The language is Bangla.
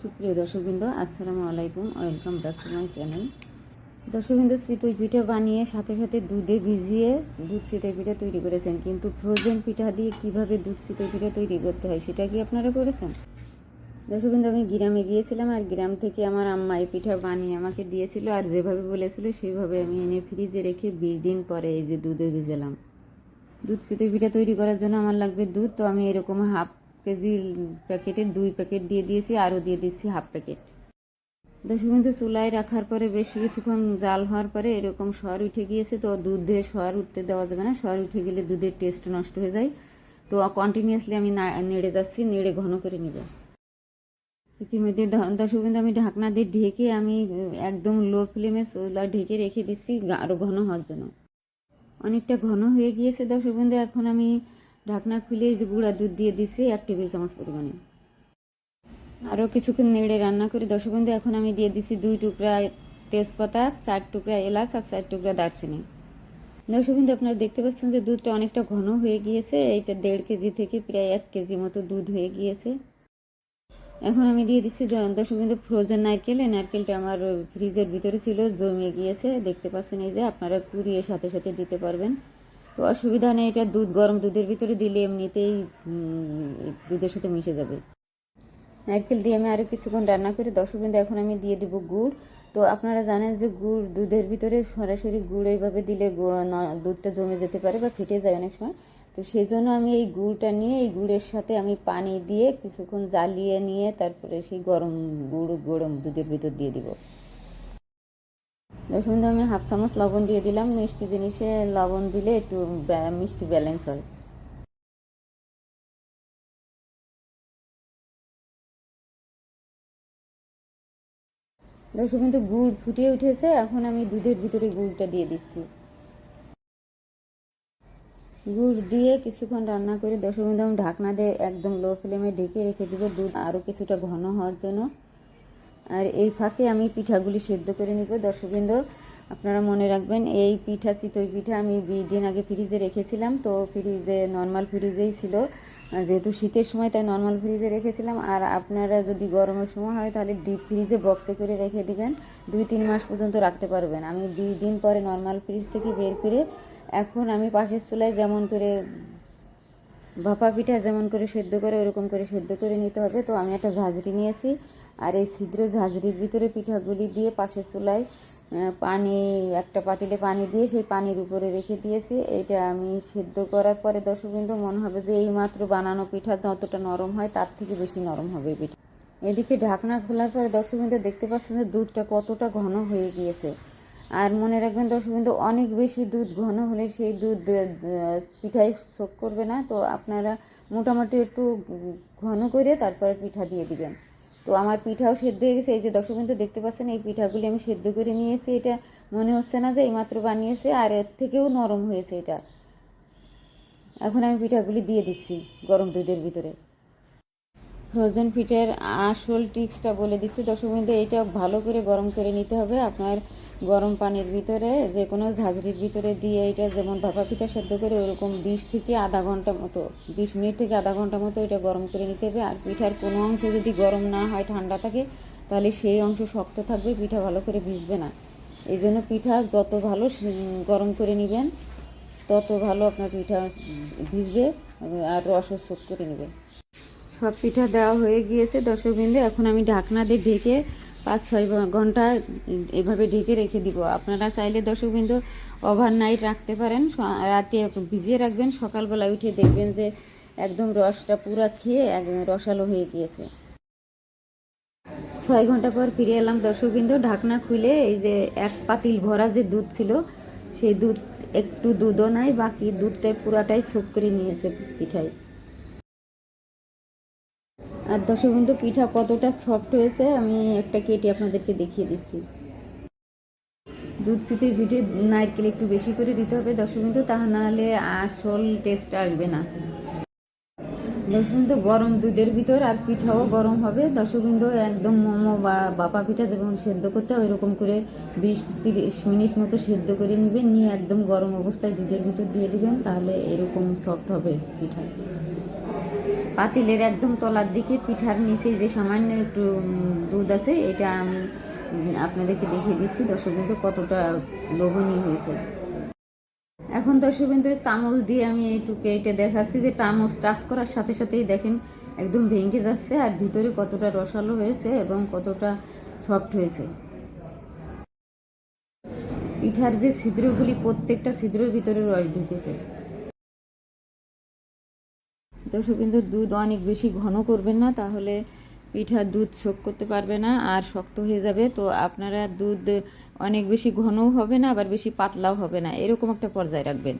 সুপ্রিয় দর্শকবৃন্দ, আসসালামু আলাইকুম। Welcome back to my channel দর্শকবৃন্দ চিতই পিঠা বানিয়ে সাথে সাথে দুধে ভিজিয়ে দুধ চিতই পিঠা তৈরি করেছেন। কিন্তু ফ্রোজেন পিঠা দিয়ে কীভাবে দুধ চিতই পিঠা তৈরি করতে হয় সেটা কি আপনারা করেছেন? দর্শকবৃন্দ, আমি গ্রামে গিয়েছিলাম আর গ্রাম থেকে আমার আম্মা এই পিঠা বানিয়ে আমাকে দিয়েছিল আর যেভাবে বলেছিল সেভাবে আমি এনে ফ্রিজে রেখে বিশ দিন পরে এই যে দুধে ভিজালাম। দুধ চিতই পিঠা তৈরি করার জন্য আমার লাগবে দুধ, তো আমি এরকম হাফ কেজি প্যাকেটের দুই প্যাকেট দিয়ে দিয়েছি, আরও দিয়ে দিচ্ছি হাফ প্যাকেট। দশমিনিট চুলায় রাখার পরে বেশ কিছুক্ষণ জাল হওয়ার পরে এরকম সর উঠে গিয়েছে, তো দুধ দিয়ে সর উঠতে দেওয়া যাবে না। সর উঠে গেলে দুধের টেস্ট নষ্ট হয়ে যায়। তো কন্টিনিউয়াসলি আমি নেড়ে যাচ্ছি, নেড়ে ঘন করে নিব। ইতিমধ্যে দশমিনিট আমি ঢাকনা দিয়ে ঢেকে আমি একদম লো ফ্লেমে চুলা ঢেকে রেখে দিচ্ছি, আরও ঘন হওয়ার জন্য। অনেকটা ঘন হয়ে গিয়েছে দর্শক এখন আমি ঢাকনা খুলে যে গুঁড়া দুধ দিয়ে দিছি, এক টেবিল চামচ পরিমাণে। আরও কিছুক্ষণ নেড়ে রান্না করে দর্শক বন্ধু এখন আমি দিয়ে দিছি দুই টুকরা তেজপাতা, চার টুকরা এলাচ আর চার টুকরা দারচিনি। দর্শক বন্ধু আপনারা দেখতে পাচ্ছেন যে দুধটা অনেকটা ঘন হয়ে গিয়েছে, এইটা দেড় কেজি থেকে প্রায় এক কেজি মতো দুধ হয়ে গিয়েছে। এখন আমি দিয়ে দিচ্ছি দর্শক বিন্দু ফ্রোজেন নারকেল। এই নারকেলটা আমার ফ্রিজের ভিতরে ছিল, জমে গিয়েছে। দেখতে পাচ্ছেন এই যে, আপনারা কুড়িয়ে সাথে সাথে দিতে পারবেন। তো অসুবিধা নেই, এটা দুধ, গরম দুধের ভিতরে দিলে এমনিতেই দুধের সাথে মিশে যাবে। নারকেল দিয়ে আমি আরও কিছুক্ষণ রান্না করে দর্শক বিন্দু এখন আমি দিয়ে দিব গুড়। তো আপনারা জানেন যে গুড়, দুধের ভিতরে সরাসরি গুড় এইভাবে দিলে দুধটা জমে যেতে পারে বা ফেটে যায় অনেক সময়। তো সেই জন্য আমি এই গুড়টা নিয়ে, এই গুড়ের সাথে আমি পানি দিয়ে কিছুক্ষণ জ্বালিয়ে নিয়ে তারপরে সেই গরম গুড়, গরম দুধের ভিতর দিয়ে দিব। দেখুন আমি হাফ চামচ লবণ দিয়ে দিলাম। মিষ্টি জিনিসে লবণ দিলে একটু মিষ্টি ব্যালেন্স হয়। দেখুন কিন্তু গুড় ফুটিয়ে উঠেছে, এখন আমি দুধের ভিতরে গুড়টা দিয়ে দিচ্ছি। গুড় দিয়ে কিছুক্ষণ রান্না করে মিনিট আমি ঢাকনা দিয়ে একদম লো ফ্লেমে ঢেকে রেখে দেবো। দুধ আরও কিছুটা ঘন হওয়ার জন্য। আর এই ফাঁকে আমি পিঠাগুলি সেদ্ধ করে নিব। দর্শকবৃন্দ, আপনারা মনে রাখবেন, এই পিঠা, চিতই পিঠা আমি বিশ দিন আগে ফ্রিজে রেখেছিলাম। তো ফ্রিজে নর্মাল ফ্রিজেই ছিল। যেহেতু শীতের সময়, তাই নর্মাল ফ্রিজে রেখেছিলাম। আর আপনারা যদি গরমের সময় হয়, তাহলে ডিপ ফ্রিজে বক্সে করে রেখে দিবেন। দুই তিন মাস পর্যন্ত রাখতে পারবেন। আমি বিশ দিন পরে নর্মাল ফ্রিজ থেকে বের করে এখন আমি পাশের চুলায় যেমন করে, ভাপা পিঠা যেমন করে সেদ্ধ করে, ওরকম করে সেদ্ধ করে নিতে হবে। তো আমি একটা ঝাঁঝরি নিয়েছি। আর এই ছিদ্র ঝাঁঝরির ভিতরে পিঠাগুলি দিয়ে পাশের চুলায় পানি, একটা পাতিলে পানি দিয়ে সেই পানির উপরে রেখে দিয়েছি। এটা আমি সেদ্ধ করার পরে দর্শকবিন্দু, মনে হবে যে এই মাত্র বানানো পিঠা যতটা নরম হয় তার থেকে বেশি নরম হবে পিঠা। এদিকে ঢাকনা খোলার পরে দর্শকবিন্দু দেখতে পাচ্ছেন যে দুধটা কতটা ঘন হয়ে গিয়েছে। আর মনে রাখবেন দর্শকবিন্দু, অনেক বেশি দুধ ঘন হলে সেই দুধ পিঠায় শোক করবে না। তো আপনারা মোটামুটি একটু ঘন করে তারপরে পিঠা দিয়ে দিবেন। তো আমার পিঠাও সেদ্ধ হয়ে গেছে। এই যে দর্শকবিন্দু দেখতে পাচ্ছেন, এই পিঠাগুলি আমি সেদ্ধ করে নিয়েছি। এটা মনে হচ্ছে না যে এইমাত্র বানিয়েছে, আর এর থেকেও নরম হয়েছে এটা। এখন আমি পিঠাগুলি দিয়ে দিচ্ছি গরম দুধের ভিতরে। ফ্রোজেন পিঠের আসল ট্রিক্সটা বলে দিচ্ছি দর্শক বিন্দু এইটা ভালো করে গরম করে নিতে হবে। আপনার গরম পানির ভিতরে যে কোনো ঝাঁঝরির ভিতরে দিয়ে এটা যেমন ভাপা পিঠা সেদ্ধ করে ওরকম বিশ থেকে আধা ঘণ্টা মতো, বিশ মিনিট থেকে আধা ঘণ্টা মতো এটা গরম করে নিতে হবে। আর পিঠার কোনো অংশ যদি গরম না হয়, ঠান্ডা থাকে, তাহলে সেই অংশ শক্ত থাকবে, পিঠা ভালো করে ভিজবে না। এই জন্য পিঠা যত ভালো গরম করে নেবেন, তত ভালো আপনার পিঠা ভিজবে আর রসও শোধ করে নেবেন। সব পিঠা দেওয়া হয়ে গিয়েছে দর্শকবৃন্দে, এখন আমি ঢাকনা দিয়ে ঢেকে পাঁচ ছয় ঘণ্টা এভাবে ঢেকে রেখে দিব। আপনারা চাইলে দর্শকবৃন্দ ওভার নাইট রাখতে পারেন। রাতে ভিজিয়ে রাখবেন। সকালবেলা উঠে দেখবেন যে একদম রসটা পুরা খেয়ে একদম রসালো হয়ে গিয়েছে। ছয় ঘণ্টা পর ফিরে এলাম দর্শকবৃন্দ। ঢাকনা খুলে এই যে এক পাতিল ভরা যে দুধ ছিল, সেই দুধ একটু দুধও নাই, বাকি দুধটাই পুরাটাই সোক করে নিয়েছে পিঠায়। আর দর্শকবন্ধু পিঠা কতটা সফট হয়েছে, আমি একটা কেটে আপনাদেরকে দেখিয়ে দিচ্ছি। দুধ শীতের পিঠে নারকেল একটু বেশি করে দিতে হবে দর্শকবন্ধু তা নাহলে আসল টেস্ট আসবে না। দর্শকবন্ধু গরম দুধের ভিতর আর পিঠাও গরম হবে। দর্শকবন্ধু একদম মোমো বা বাপা পিঠা যেমন সেদ্ধ করতে হয়, ওইরকম করে বিশ তিরিশ মিনিট মতো সেদ্ধ করে নেবেন। নিয়ে একদম গরম অবস্থায় দুধের ভিতর দিয়ে দিবেন, তাহলে এরকম সফট হবে পিঠা। পাতিলের একদম তলার দিকে, পিঠার নিচে যে সামান্য একটু দুধ আছে, এটা আমি আপনাদেরকে দেখিয়ে দিচ্ছি। দর্শক বিন্দু কতটা লোভনীয় হয়েছে। এখন দর্শক বিন্দু চামচ দিয়ে আমি এইটুকু এইটা দেখাচ্ছি যে চামচ টাচ করার সাথে সাথেই দেখেন একদম ভেঙে যাচ্ছে আর ভিতরে কতটা রসালো হয়েছে এবং কতটা সফট হয়েছে। পিঠার যে ছিদ্রগুলি, প্রত্যেকটা ছিদ্রের ভিতরে রস ঢুকেছে। দর্শক কিন্তু দুধ অনেক বেশি ঘন করবেন না, তাহলে পিঠা দুধ শোক করতে পারবে না আর শক্ত হয়ে যাবে। তো আপনারা দুধ অনেক বেশি ঘনও হবে না, আবার বেশি পাতলাও হবে না। এরকম একটা পর্যায়ে রাখবেন।